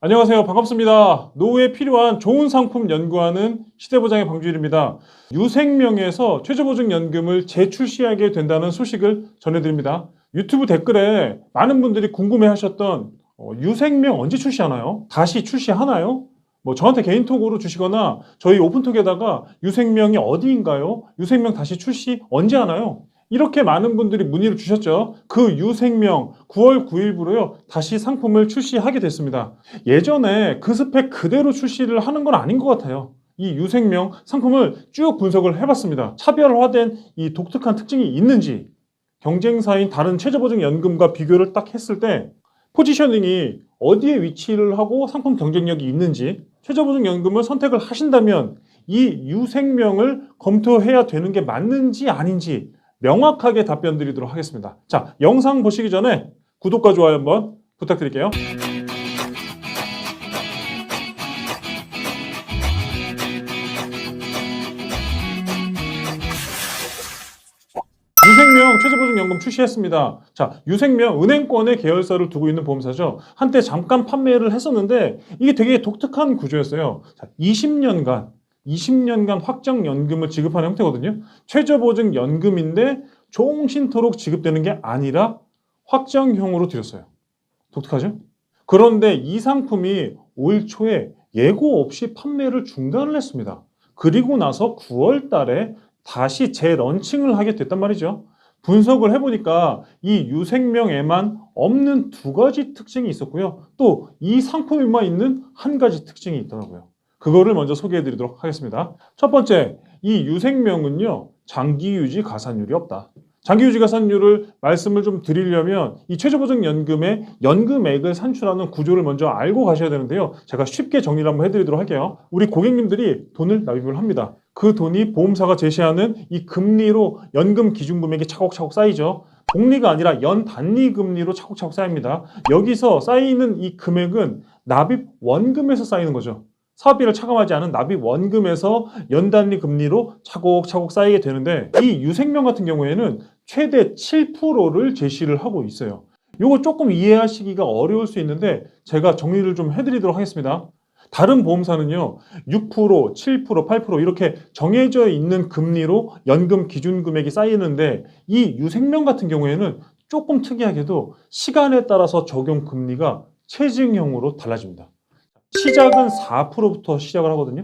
안녕하세요. 반갑습니다. 노후에 필요한 좋은 상품 연구하는 시대보장의 방주일입니다. 유생명에서 최저보증연금을 재출시하게 된다는 소식을 전해드립니다. 유튜브 댓글에 많은 분들이 궁금해하셨던 어, 유생명 언제 출시하나요? 다시 출시하나요? 뭐 저한테 개인톡으로 주시거나 저희 오픈톡에다가 유생명이 어디인가요? 유생명 다시 출시 언제 하나요? 이렇게 많은 분들이 문의를 주셨죠. 그 유생명 9월 9일부로요. 다시 상품을 출시하게 됐습니다. 예전에 그 스펙 그대로 출시를 하는 건 아닌 것 같아요. 이 유생명 상품을 쭉 분석을 해봤습니다. 차별화된 이 독특한 특징이 있는지 경쟁사인 다른 최저보증연금과 비교를 딱 했을 때 포지셔닝이 어디에 위치를 하고 상품 경쟁력이 있는지 최저보증연금을 선택을 하신다면 이 유생명을 검토해야 되는 게 맞는지 아닌지 명확하게 답변 드리도록 하겠습니다. 자, 영상 보시기 전에 구독과 좋아요 한번 부탁드릴게요. 유생명 최저보증연금 출시했습니다. 자, 유생명 은행권의 계열사를 두고 있는 보험사죠. 한때 잠깐 판매를 했었는데 이게 되게 독특한 구조였어요. 자, 20년간 20년간 확정연금을 지급하는 형태거든요. 최저보증 연금인데 종신토록 지급되는 게 아니라 확정형으로 드렸어요. 독특하죠? 그런데 이 상품이 올 초에 예고 없이 판매를 중단을 했습니다. 그리고 나서 9월 달에 다시 재런칭을 하게 됐단 말이죠. 분석을 해보니까 이 유생명에만 없는 두 가지 특징이 있었고요. 또 이 상품에만 있는 한 가지 특징이 있더라고요. 그거를 먼저 소개해 드리도록 하겠습니다. 첫 번째, 이 유생명은요, 장기 유지 가산율이 없다. 장기 유지 가산율을 말씀을 좀 드리려면 이 최저보증연금의 연금액을 산출하는 구조를 먼저 알고 가셔야 되는데요. 제가 쉽게 정리를 한번 해드리도록 할게요. 우리 고객님들이 돈을 납입을 합니다. 그 돈이 보험사가 제시하는 이 금리로 연금 기준 금액이 차곡차곡 쌓이죠. 복리가 아니라 연 단위 금리로 차곡차곡 쌓입니다. 여기서 쌓이는 이 금액은 납입 원금에서 쌓이는 거죠. 사업비를 차감하지 않은 납입 원금에서 연단위 금리로 차곡차곡 쌓이게 되는데 이 유생명 같은 경우에는 최대 7%를 제시를 하고 있어요. 이거 조금 이해하시기가 어려울 수 있는데 제가 정리를 좀 해드리도록 하겠습니다. 다른 보험사는요, 6%, 7%, 8% 이렇게 정해져 있는 금리로 연금 기준 금액이 쌓이는데 이 유생명 같은 경우에는 조금 특이하게도 시간에 따라서 적용 금리가 체증형으로 달라집니다. 시작은 4%부터 시작을 하거든요.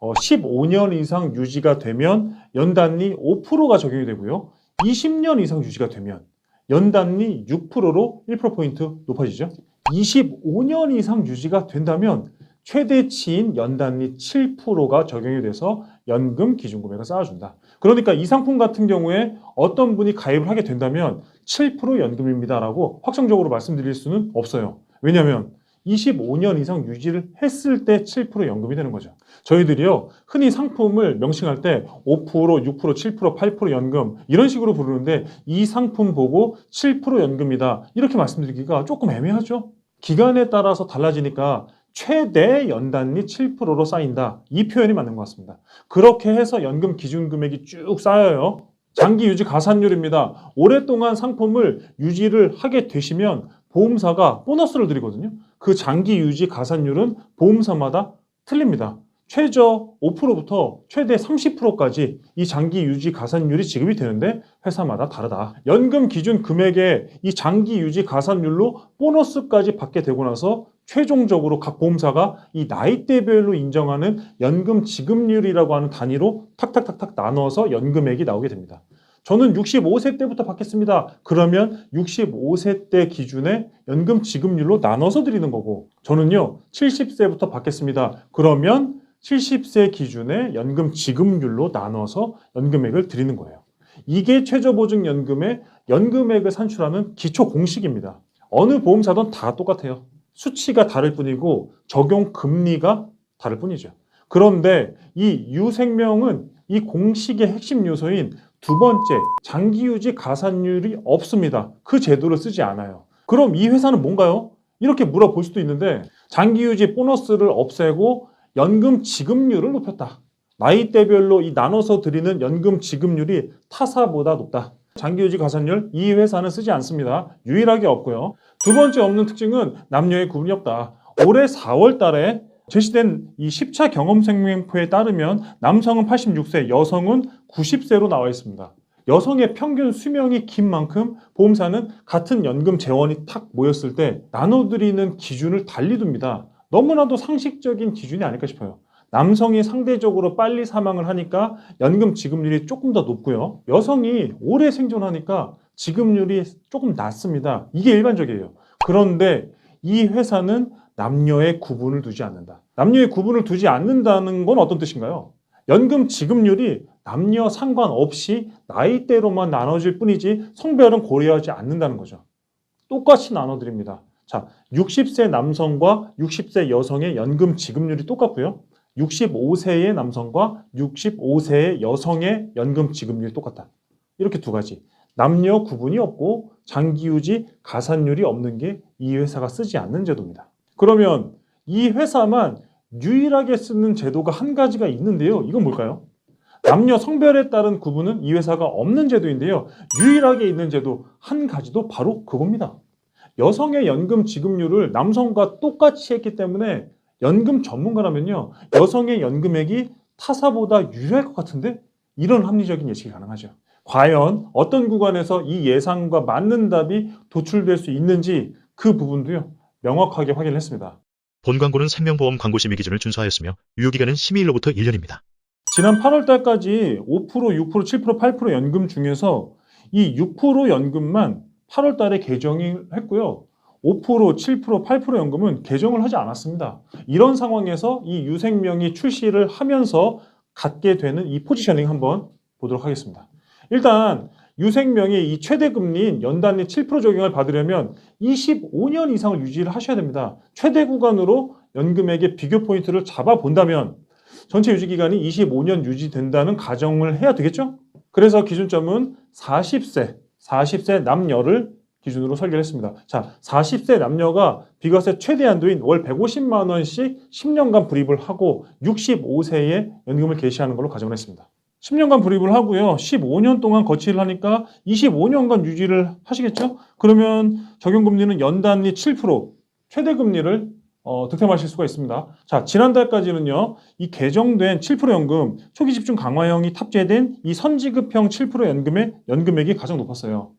어, 15년 이상 유지가 되면 연단리 5%가 적용이 되고요. 20년 이상 유지가 되면 연단리 6%로 1%포인트 높아지죠. 25년 이상 유지가 된다면 최대치인 연단리 7%가 적용이 돼서 연금 기준금액을 쌓아준다. 그러니까 이 상품 같은 경우에 어떤 분이 가입을 하게 된다면 7% 연금입니다라고 확정적으로 말씀드릴 수는 없어요. 왜냐하면 25년 이상 유지를 했을 때 7% 연금이 되는 거죠. 저희들이요, 흔히 상품을 명칭할 때 5%, 6%, 7%, 8% 연금 이런 식으로 부르는데 이 상품 보고 7% 연금이다. 이렇게 말씀드리기가 조금 애매하죠? 기간에 따라서 달라지니까 최대 연단리 7%로 쌓인다. 이 표현이 맞는 것 같습니다. 그렇게 해서 연금 기준 금액이 쭉 쌓여요. 장기 유지 가산율입니다. 오랫동안 상품을 유지를 하게 되시면 보험사가 보너스를 드리거든요. 그 장기 유지 가산율은 보험사마다 틀립니다. 최저 5%부터 최대 30%까지 이 장기 유지 가산율이 지급이 되는데 회사마다 다르다. 연금 기준 금액에 이 장기 유지 가산율로 보너스까지 받게 되고 나서 최종적으로 각 보험사가 이 나이대별로 인정하는 연금 지급률이라고 하는 단위로 탁탁탁탁 나눠서 연금액이 나오게 됩니다. 저는 65세 때부터 받겠습니다. 그러면 65세 때 기준의 연금 지급률로 나눠서 드리는 거고 저는요 70세부터 받겠습니다. 그러면 70세 기준의 연금 지급률로 나눠서 연금액을 드리는 거예요. 이게 최저보증연금의 연금액을 산출하는 기초 공식입니다. 어느 보험사든 다 똑같아요. 수치가 다를 뿐이고 적용 금리가 다를 뿐이죠. 그런데 이 유생명은 이 공식의 핵심 요소인 두 번째, 장기 유지 가산율이 없습니다. 그 제도를 쓰지 않아요. 그럼 이 회사는 뭔가요? 이렇게 물어볼 수도 있는데 장기 유지 보너스를 없애고 연금 지급률을 높였다. 나이대별로 이 나눠서 드리는 연금 지급률이 타사보다 높다. 장기 유지 가산율 이 회사는 쓰지 않습니다. 유일하게 없고요. 두 번째 없는 특징은 남녀의 구분이 없다. 올해 4월 달에 제시된 이 10차 경험 생명표에 따르면 남성은 86세, 여성은 90세로 나와 있습니다. 여성의 평균 수명이 긴 만큼 보험사는 같은 연금 재원이 탁 모였을 때 나눠드리는 기준을 달리 둡니다. 너무나도 상식적인 기준이 아닐까 싶어요. 남성이 상대적으로 빨리 사망을 하니까 연금 지급률이 조금 더 높고요. 여성이 오래 생존하니까 지급률이 조금 낮습니다. 이게 일반적이에요. 그런데 이 회사는 남녀의 구분을 두지 않는다. 남녀의 구분을 두지 않는다는 건 어떤 뜻인가요? 연금 지급률이 남녀 상관없이 나이대로만 나눠질 뿐이지 성별은 고려하지 않는다는 거죠. 똑같이 나눠드립니다. 자, 60세 남성과 60세 여성의 연금 지급률이 똑같고요. 65세의 남성과 65세의 여성의 연금 지급률이 똑같다. 이렇게 두 가지. 남녀 구분이 없고 장기 유지 가산율이 없는 게 이 회사가 쓰지 않는 제도입니다. 그러면 이 회사만 유일하게 쓰는 제도가 한 가지가 있는데요. 이건 뭘까요? 남녀 성별에 따른 구분은 이 회사가 없는 제도인데요. 유일하게 있는 제도 한 가지도 바로 그겁니다. 여성의 연금 지급률을 남성과 똑같이 했기 때문에 연금 전문가라면요. 여성의 연금액이 타사보다 유리할 것 같은데 이런 합리적인 예측이 가능하죠. 과연 어떤 구간에서 이 예상과 맞는 답이 도출될 수 있는지 그 부분도요. 명확하게 확인을 했습니다. 본 광고는 생명보험 광고 심의 기준을 준수하였으며 유효기간은 심의일로부터 1년입니다. 지난 8월 달까지 5%, 6%, 7%, 8% 연금 중에서 이 6% 연금만 8월 달에 개정을 했고요. 5%, 7%, 8% 연금은 개정을 하지 않았습니다. 이런 상황에서 이 유생명이 출시를 하면서 갖게 되는 이 포지셔닝 한번 보도록 하겠습니다. 일단 유생명의 이 최대 금리인 연단리 7% 적용을 받으려면 25년 이상을 유지를 하셔야 됩니다. 최대 구간으로 연금액의 비교 포인트를 잡아 본다면 전체 유지 기간이 25년 유지된다는 가정을 해야 되겠죠? 그래서 기준점은 40세, 40세 남녀를 기준으로 설계를 했습니다. 자, 40세 남녀가 비과세 최대 한도인 월 150만 원씩 10년간 불입을 하고 65세에 연금을 개시하는 걸로 가정을 했습니다. 10년간 불입을 하고요. 15년 동안 거치를 하니까 25년간 유지를 하시겠죠? 그러면 적용금리는 연단리 7% 최대 금리를 어, 득템하실 수가 있습니다. 자, 지난달까지는요, 이 개정된 7% 연금, 초기 집중 강화형이 탑재된 이 선지급형 7% 연금의 연금액이 가장 높았어요.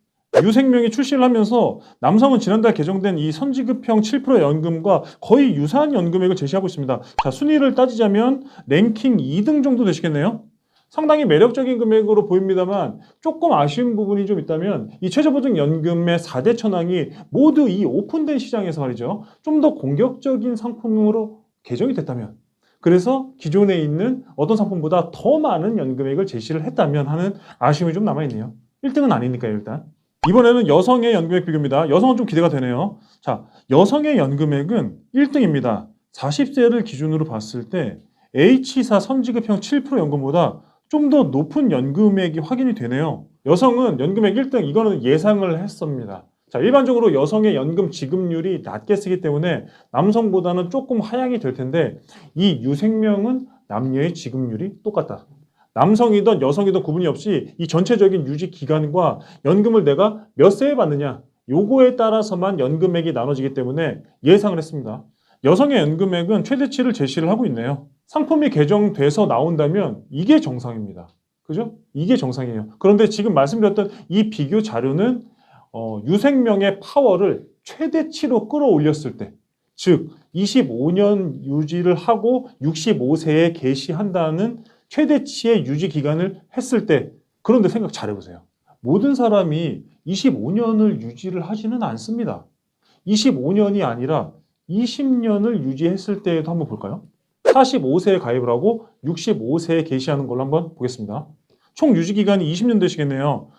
유생명이 출시를 하면서 남성은 지난달 개정된 이 선지급형 7% 연금과 거의 유사한 연금액을 제시하고 있습니다. 자, 순위를 따지자면 랭킹 2등 정도 되시겠네요. 상당히 매력적인 금액으로 보입니다만 조금 아쉬운 부분이 좀 있다면 이 최저보증 연금의 4대 천왕이 모두 이 오픈된 시장에서 말이죠. 좀 더 공격적인 상품으로 개정이 됐다면 그래서 기존에 있는 어떤 상품보다 더 많은 연금액을 제시를 했다면 하는 아쉬움이 좀 남아있네요. 1등은 아니니까요, 일단. 이번에는 여성의 연금액 비교입니다. 여성은 좀 기대가 되네요. 자, 여성의 연금액은 1등입니다. 40세를 기준으로 봤을 때 H사 선지급형 7% 연금보다 좀 더 높은 연금액이 확인이 되네요. 여성은 연금액 1등, 이거는 예상을 했습니다. 자, 일반적으로 여성의 연금 지급률이 낮게 쓰기 때문에 남성보다는 조금 하향이 될 텐데 이 유생명은 남녀의 지급률이 똑같다. 남성이든 여성이든 구분이 없이 이 전체적인 유지 기간과 연금을 내가 몇 세에 받느냐 요거에 따라서만 연금액이 나눠지기 때문에 예상을 했습니다. 여성의 연금액은 최대치를 제시를 하고 있네요. 상품이 개정돼서 나온다면 이게 정상입니다. 그죠? 이게 정상이에요. 그런데 지금 말씀드렸던 이 비교 자료는 어, 유생명의 파워를 최대치로 끌어올렸을 때, 즉 25년 유지를 하고 65세에 개시한다는 최대치의 유지 기간을 했을 때, 그런데 생각 잘 해보세요. 모든 사람이 25년을 유지를 하지는 않습니다. 25년이 아니라 20년을 유지했을 때에도 한번 볼까요? 45세에 가입을 하고 65세에 개시하는 걸로 한번 보겠습니다. 총 유지 기간이 20년 되시겠네요.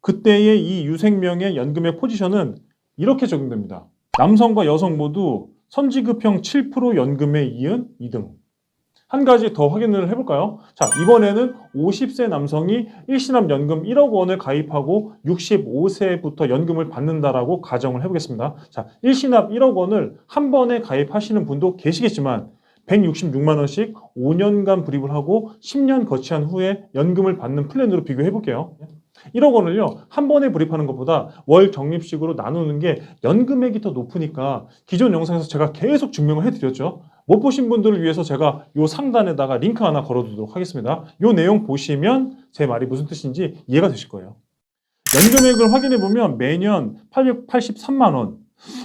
그때의 이 유생명의 연금의 포지션은 이렇게 적용됩니다. 남성과 여성 모두 선지급형 7% 연금에 이은 2등. 한 가지 더 확인을 해볼까요? 자, 이번에는 50세 남성이 일시납 연금 1억 원을 가입하고 65세부터 연금을 받는다라고 가정을 해보겠습니다. 자, 일시납 1억 원을 한 번에 가입하시는 분도 계시겠지만 166만 원씩 5년간 불입을 하고 10년 거치한 후에 연금을 받는 플랜으로 비교해 볼게요. 1억 원을요 한 번에 불입하는 것보다 월 적립식으로 나누는 게 연금액이 더 높으니까 기존 영상에서 제가 계속 증명을 해드렸죠. 못 보신 분들을 위해서 제가 요 상단에다가 링크 하나 걸어두도록 하겠습니다. 요 내용 보시면 제 말이 무슨 뜻인지 이해가 되실 거예요. 연금액을 확인해 보면 매년 883만 원,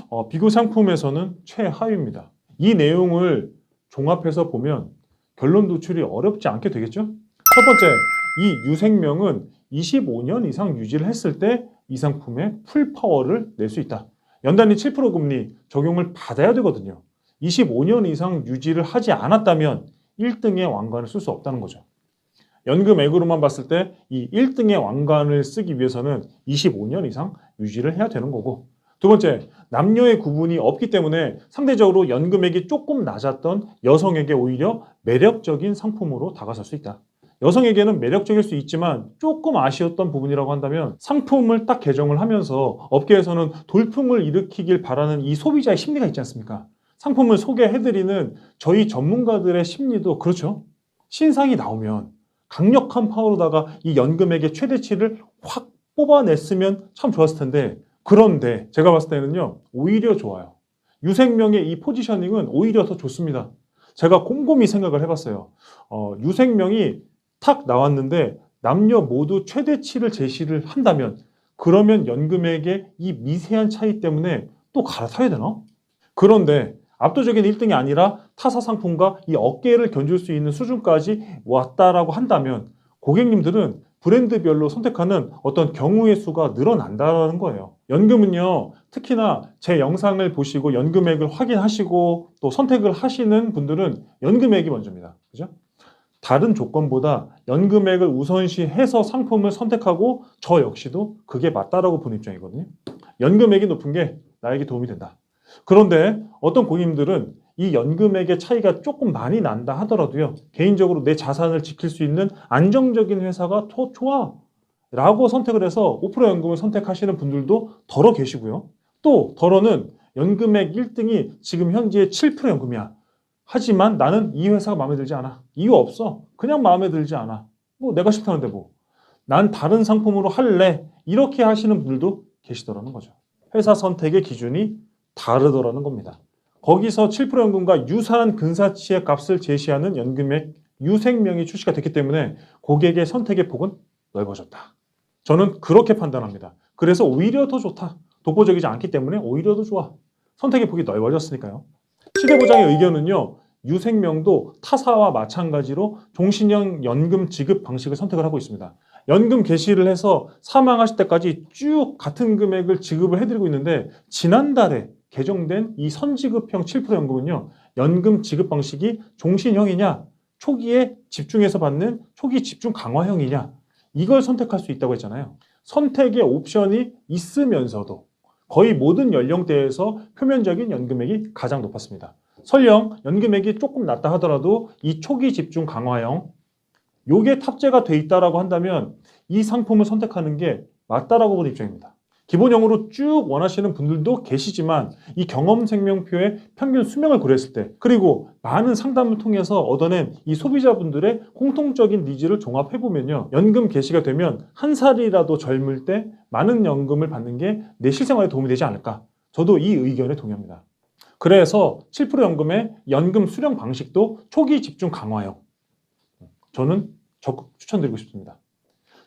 어, 비교 상품에서는 최하위입니다. 이 내용을 종합해서 보면 결론 도출이 어렵지 않게 되겠죠? 첫 번째, 이 유생명은 25년 이상 유지를 했을 때 이 상품의 풀 파워를 낼 수 있다. 연단위 7% 금리 적용을 받아야 되거든요. 25년 이상 유지를 하지 않았다면 1등의 왕관을 쓸 수 없다는 거죠. 연금액으로만 봤을 때 이 1등의 왕관을 쓰기 위해서는 25년 이상 유지를 해야 되는 거고 두 번째, 남녀의 구분이 없기 때문에 상대적으로 연금액이 조금 낮았던 여성에게 오히려 매력적인 상품으로 다가설 수 있다. 여성에게는 매력적일 수 있지만 조금 아쉬웠던 부분이라고 한다면 상품을 딱 개정을 하면서 업계에서는 돌풍을 일으키길 바라는 이 소비자의 심리가 있지 않습니까? 상품을 소개해드리는 저희 전문가들의 심리도 그렇죠. 신상이 나오면 강력한 파워로다가 이 연금액의 최대치를 확 뽑아냈으면 참 좋았을 텐데 그런데 제가 봤을 때는요 오히려 좋아요. 유생명의 이 포지셔닝은 오히려 더 좋습니다. 제가 곰곰이 생각을 해봤어요. 어, 유생명이 탁 나왔는데 남녀 모두 최대치를 제시를 한다면 그러면 연금액의 이 미세한 차이 때문에 또 갈아타야 되나? 그런데 압도적인 1등이 아니라 타사 상품과 이 어깨를 견줄 수 있는 수준까지 왔다라고 한다면 고객님들은 브랜드별로 선택하는 어떤 경우의 수가 늘어난다는 거예요. 연금은요, 특히나 제 영상을 보시고 연금액을 확인하시고 또 선택을 하시는 분들은 연금액이 먼저입니다. 그죠? 다른 조건보다 연금액을 우선시해서 상품을 선택하고 저 역시도 그게 맞다라고 보는 입장이거든요. 연금액이 높은 게 나에게 도움이 된다. 그런데 어떤 고객님들은 이 연금액의 차이가 조금 많이 난다 하더라도요. 개인적으로 내 자산을 지킬 수 있는 안정적인 회사가 더 좋아. 라고 선택을 해서 5% 연금을 선택하시는 분들도 덜어 계시고요. 또 덜어는 연금액 1등이 지금 현재 7% 연금이야. 하지만 나는 이 회사가 마음에 들지 않아. 이유 없어. 그냥 마음에 들지 않아. 뭐 내가 싫다는데 뭐. 난 다른 상품으로 할래. 이렇게 하시는 분들도 계시더라는 거죠. 회사 선택의 기준이 다르더라는 겁니다. 거기서 7% 연금과 유사한 근사치의 값을 제시하는 연금액 유생명이 출시가 됐기 때문에 고객의 선택의 폭은 넓어졌다. 저는 그렇게 판단합니다. 그래서 오히려 더 좋다. 독보적이지 않기 때문에 오히려 더 좋아. 선택의 폭이 넓어졌으니까요. 시대보장의 의견은요. 유생명도 타사와 마찬가지로 종신형 연금 지급 방식을 선택을 하고 있습니다. 연금 개시를 해서 사망하실 때까지 쭉 같은 금액을 지급을 해드리고 있는데 지난달에 개정된 이 선지급형 7% 연금은요. 연금 지급 방식이 종신형이냐 초기에 집중해서 받는 초기 집중 강화형이냐 이걸 선택할 수 있다고 했잖아요. 선택의 옵션이 있으면서도 거의 모든 연령대에서 표면적인 연금액이 가장 높았습니다. 설령 연금액이 조금 낮다 하더라도 이 초기 집중 강화형 요게 탑재가 돼 있다라고 한다면 이 상품을 선택하는 게 맞다라고 보는 입장입니다. 기본형으로 쭉 원하시는 분들도 계시지만 이 경험 생명표의 평균 수명을 고려했을 때 그리고 많은 상담을 통해서 얻어낸 이 소비자분들의 공통적인 니즈를 종합해 보면요 연금 개시가 되면 한 살이라도 젊을 때 많은 연금을 받는 게 내 실생활에 도움이 되지 않을까 저도 이 의견에 동의합니다. 그래서 7% 연금의 연금 수령 방식도 초기 집중 강화형 저는 적극 추천드리고 싶습니다.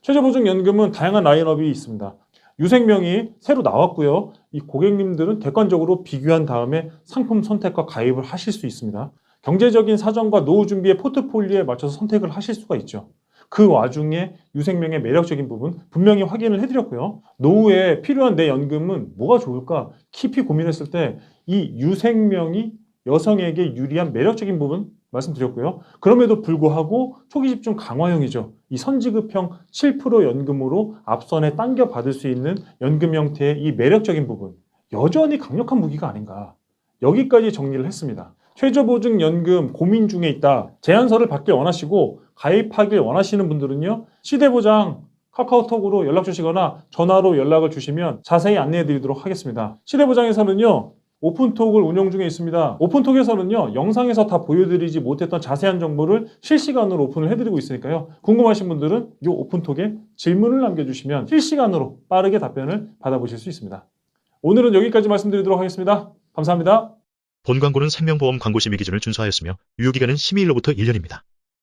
최저보증연금은 다양한 라인업이 있습니다. 유생명이 새로 나왔고요. 이 고객님들은 객관적으로 비교한 다음에 상품 선택과 가입을 하실 수 있습니다. 경제적인 사정과 노후 준비의 포트폴리오에 맞춰서 선택을 하실 수가 있죠. 그 와중에 유생명의 매력적인 부분 분명히 확인을 해드렸고요. 노후에 필요한 내 연금은 뭐가 좋을까 깊이 고민했을 때 이 유생명이 여성에게 유리한 매력적인 부분 말씀드렸고요. 그럼에도 불구하고 초기 집중 강화형이죠. 이 선지급형 7% 연금으로 앞선에 당겨 받을 수 있는 연금 형태의 이 매력적인 부분 여전히 강력한 무기가 아닌가 여기까지 정리를 했습니다. 최저보증 연금 고민 중에 있다. 제안서를 받길 원하시고 가입하길 원하시는 분들은요. 시대보장 카카오톡으로 연락 주시거나 전화로 연락을 주시면 자세히 안내해 드리도록 하겠습니다. 시대보장에서는요. 오픈톡을 운영 중에 있습니다. 오픈톡에서는요, 영상에서 다 보여드리지 못했던 자세한 정보를 실시간으로 오픈을 해드리고 있으니까요. 궁금하신 분들은 이 오픈톡에 질문을 남겨주시면 실시간으로 빠르게 답변을 받아보실 수 있습니다. 오늘은 여기까지 말씀드리도록 하겠습니다. 감사합니다. 본 광고는 생명보험 광고 심의 기준을 준수하였으며 유효기간은 심의일로부터 1년입니다.